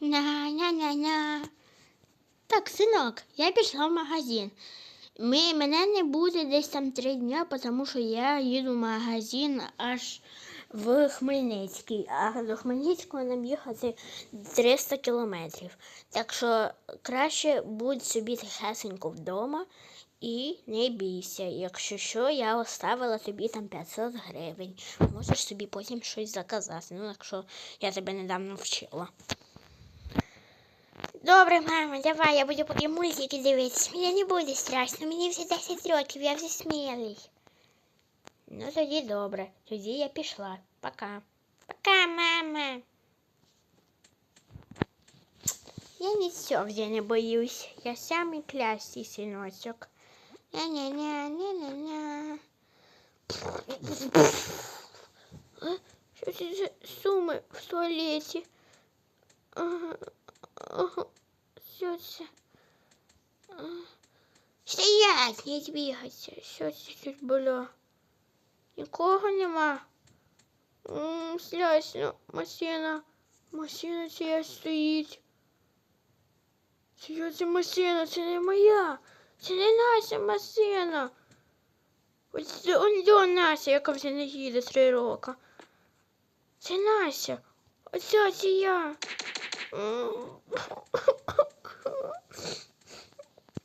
На-на-на-на. Так, синок, я пішла в магазин. Ми, мене не буде десь там три дня, тому що я їду в магазин аж в Хмельницький. А до Хмельницького нам їхати 300 кілометрів. Так що краще будь собі тихесенько вдома і не бійся. Якщо що, я оставила тобі там 500 гривень. Можеш собі потім щось заказати. Ну, якщо я тебе недавно вчила. Добре, мама, давай, я буду поки мультики дивитися. Мені не буде страшно, мені вже 10 років, я вже смілий. Ну, тоді добре, тоді я пішла. Пока. Пока, мама. Я нічого вже не боюсь. Я самий клясний синочок. Ня-ня-ня, ня-ня-ня. А, Що це за суми в туалеті? Ага, Що Стоять, не двигайся. Це тут було? Нікого нема. М, Слясно, машина. Машина ця стоїть. Це машина? Це не моя. Це не наша машина. Ось до наша, яка вже не їде три роки. Це наша. Оця це я.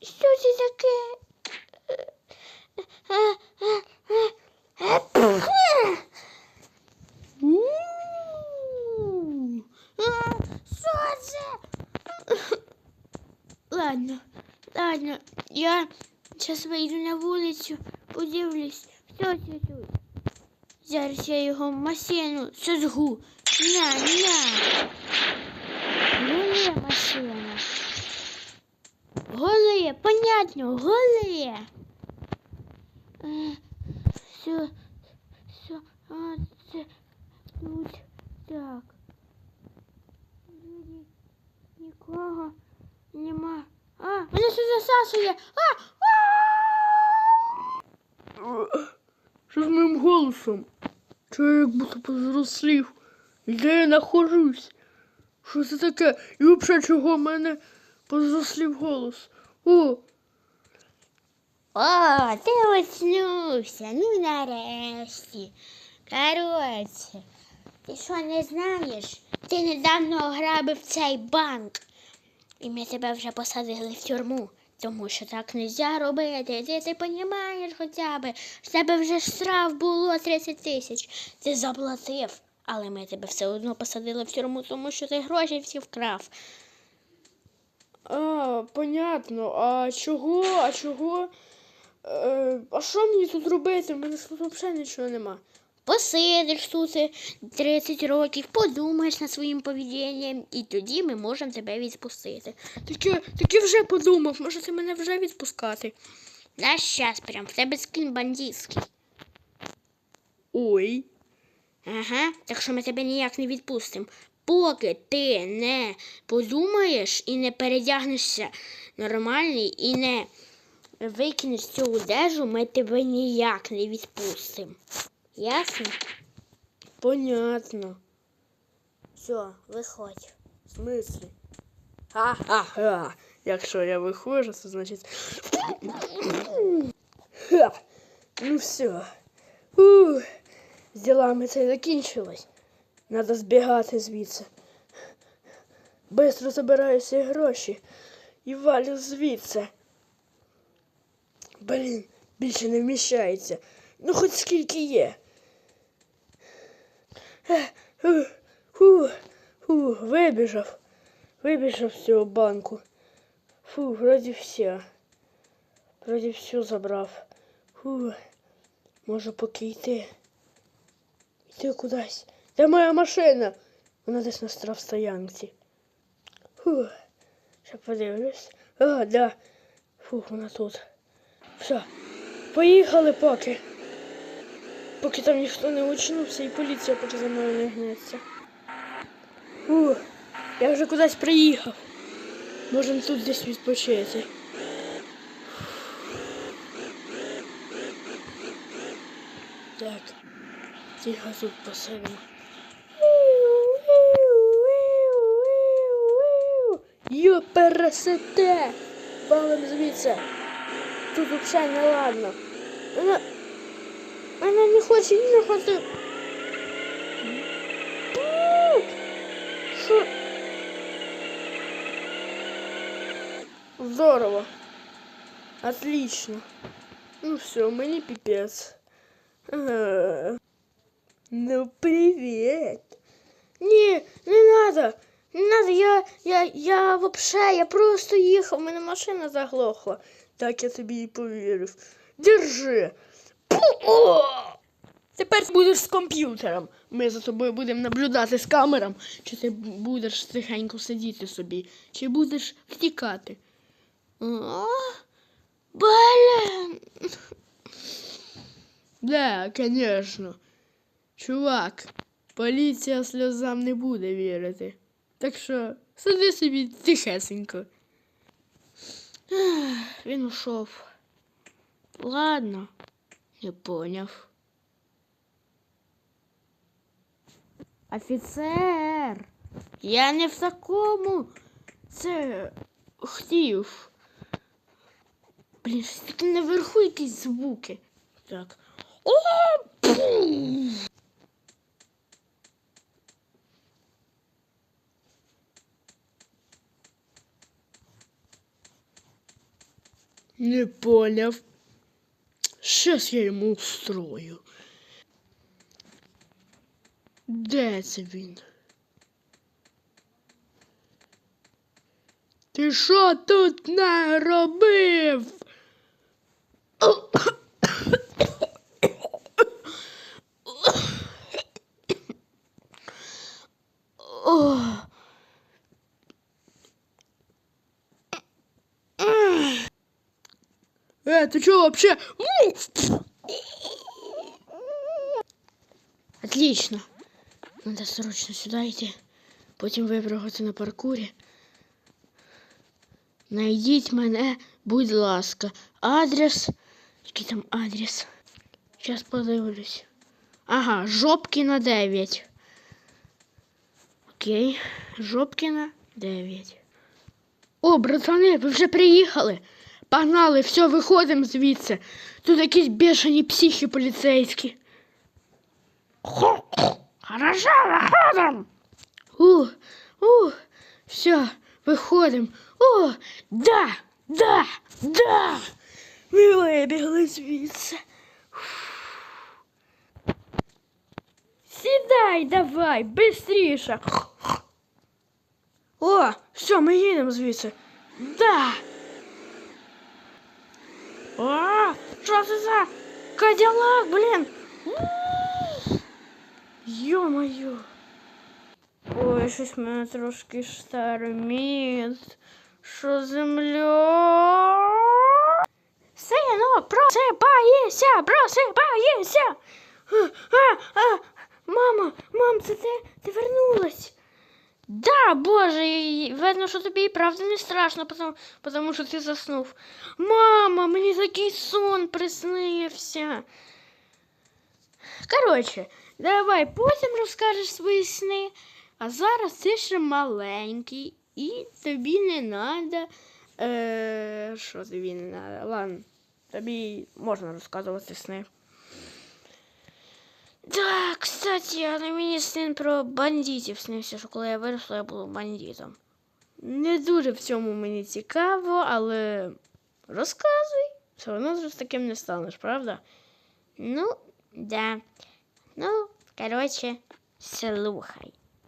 Що це таке? Що це? Ладно, ладно, я зараз вийду на вулицю, подивлюсь, хто це тут. Зараз я його в машину сожгу. На, на. Голе машина. Голе, понятно, голе. Е, Все, все, а, це тут так. Нікого нема. А, мене все засасує. А, а! Що з моїм голосом? Як будто позрослів? І Де я нахожусь? Що це таке? І взагалі чого в мене позрослів голос? О, О, ти очнувся, ну нарешті. Коротше, ти що не знаєш? Ти недавно ограбив цей банк. І ми тебе вже посадили в тюрму, тому що так не можна робити. Ти, ти розумієш хоча б, в тебе вже штраф було 30 тисяч. Ти заплатив, але ми тебе все одно посадили в тюрму, тому що ти гроші всі вкрав. а, понятно. А чого? А чого? Е, а що мені тут робити? У мене ж тут взагалі нічого нема. Посидиш тут 30 років, подумаєш над своїм поведінням, і тоді ми можемо тебе відпустити. Таке, таке вже подумав, може ти мене вже відпускати. На щас прям, в тебе скін бандитський. Ой. Ага, так що ми тебе ніяк не відпустимо. Поки ти не подумаєш і не передягнешся нормальний і не викинеш цю одежу, ми тебе ніяк не відпустимо. Ясно? Понятно. Все, виходь. В смислі? Ха-ха-ха. Якщо я виходжу, то значить. Ха. Ну все. Ух. З ділами це закінчилось. Надо збігати звідси. Бистро забираю всі гроші і валю звідси. Блін, більше не вміщається. Ну хоч скільки є. Е, Фу, фу, вибіжав. Вибіжав з цього банку. Фу, вроді все. Вроді все забрав. Фу, може поки йти. Йти кудись. Де моя машина? Вона десь на штрафстоянці. Фу, ще подивлюсь. А, да. Фу, вона тут. Все, поїхали поки. Поки там ніхто не очнувся і поліція поки за мною не гнеться. Фу, я вже кудись приїхав. Можемо тут десь відпочити. Так, тихо тут посидимо. Йо, пересете! Валим звідси. Тут взагалі не ладно. Вона, вона не хоче їхати. Що? Здорово. Отлично. Ну все, мені пипец. Ага. Ну, привет. Не, не надо. Не надо, я, я, я вообще, я просто їхав, у мене машина заглохла. Так я тобі і повірив. Держи. Пу-о! Тепер ти будеш з комп'ютером. Ми за тобою будемо наблюдати з камерам, чи ти будеш тихенько сидіти собі, чи будеш втікати. О, блін. Да, конечно. Чувак, поліція сльозам не буде вірити. Так що сиди собі тихесенько. Він ушов. Ладно, не поняв. Офіцер! Я не в такому. Це хотів. Блін, щось наверху якісь звуки. Так. О! Не поняв. Щас я йому устрою. Де це він? Ти що тут наробив? О! Э, ты чё вообще? Отлично. Надо срочно сюда йти. Потім випрыгати на паркурі. Найдіть мене, будь ласка. Адрес. Який там адрес? Зараз подивлюсь. Ага, Жопкіна 9. Окей. Жопкіна 9. О, братани, ви вже приїхали. Погнали, все, виходимо звідси. Тут якісь бешені психи поліцейські. Хорошо, выходим. У, у, все, выходим. О, да, да, да. Ми вибігли звідси. Сідай давай, бистріше. О, все, ми їдемо звідси. Да. О, что это за Кадиллак, блин? Йо-моє. Ой, щось мене трошки штормить. Що земля? Сынок, просыпайся, просыпайся. А, а, а, мама, мам, це ти, ти вернулась. Да, боже, видно, що тобі і правда не страшно, потому, потому що ти заснув. Мама, мені такий сон приснився. Коротше, давай потім розкажеш свої сни. А зараз ти ще маленький і тобі не треба. Е, що тобі не треба? Ладно, тобі можна розказувати сни. Да, кстати, а на мені син про бандитів снився, що коли я виросла, я була бандитом. Не дуже в цьому мені цікаво, але розказуй. Все одно з таким не станеш, правда? Ну, да. Ну, коротше, слухай.